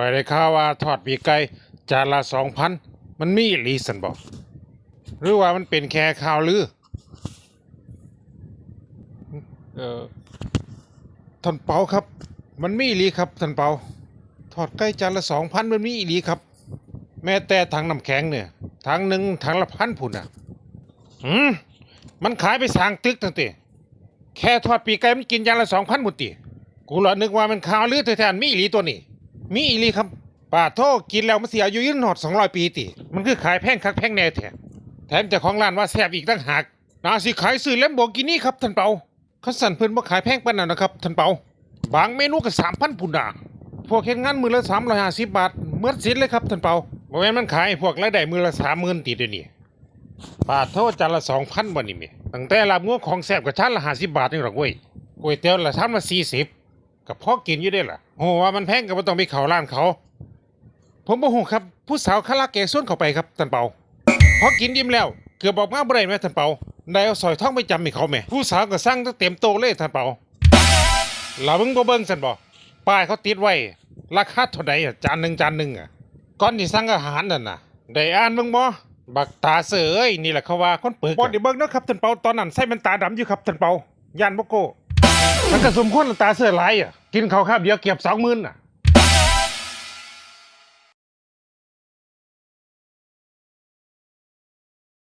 อยได้ข่าวว่าทอดปีกไก่จานละสองพันมันมีอีหลีสันบอกหรือว่ามันเป็นแค่ข่าวลือเออท่านเปาครับ มันมีอีหลีครับท่านเปาทอดไก่จานละสองพันมันมีอีหลีครับ แม้แต่ถังน้ำแข็งเนี่ยถังหนึ่งถังละพันพุ่นอะอืมมันขายไปสางตึกตั้งแต่แค่ทอดปีกไก่มันกินจานละสองพันบุติกูหรอนึกว่ามันข่าวลือแท้ๆมีอีหลีตัวนี้ มีอีลีครับป่าโทกินแล้วมันเสียอายุยืนหอดสองร้อยปีติ มันคือขายแพงคักแพงแน่แท้แถมเจ้าของร้านว่าแซ่บอีกตั้งหากนาสิขายซื้อแลมโบกินี่ครับท่านเปาเขาสั่นเพิ่นบ่ขายแพงปานนั้นนะครับท่านเปาบางเมนูก็สามพันปุ่นดาพวกเฮ็ดงานมือละสามร้อยห้าสิบบาทเมื่อสิ้นเลยครับท่านเปาบ่แม่นมันขายพวกรายได้มือละสามหมื่นติดเดี๋ยวนี้บาทโทจานละสองพันบ่นี่แม่ตั้งแต่ลาบงัวของแซ่บกับชานละห้าสิบบาทนี่หรอกเว้ยก๋วยเตี๋ยวละชามละสี่สิบ กับพ่อกินอยู่ได้ล่ะโอ้ว่ามันแพงก็บ่ต้องไปเขาร้านเขา ผมบ่ฮู้ครับ ผู้สาวคาราเกะส่วนเข้าไปครับท่านเปาพอกินอิ่มแล้ว เกือบบอกมาบ่ได้แม่ท่านเปาได้เอาสอยทองไปจำให้เขาแม่ผู้สาวก็สั่งตั้งเต็มโตเลยท่านเปาเรามึงบ่เบิ่งซั่นบ่ป้ายเขาติดไว้ ราคาเท่าใดอะจานหนึงจานหนึงอะก่อนที่สั่งอาหารนั่นน่ะได้อ่านเบิ่งบ่บักตาเสือเอ้ยนี่แหละเขาว่าคนเปิดบ่ได้เบิ่งเนาะครับท่านเปาตอนนั้นใส่มันตาดำอยู่ครับท่านเปาย่านบ่โก มันก็สมควรตาเสื้อลายอะ กินข้าวคาบเดียวเก็บสองหมื่นอะ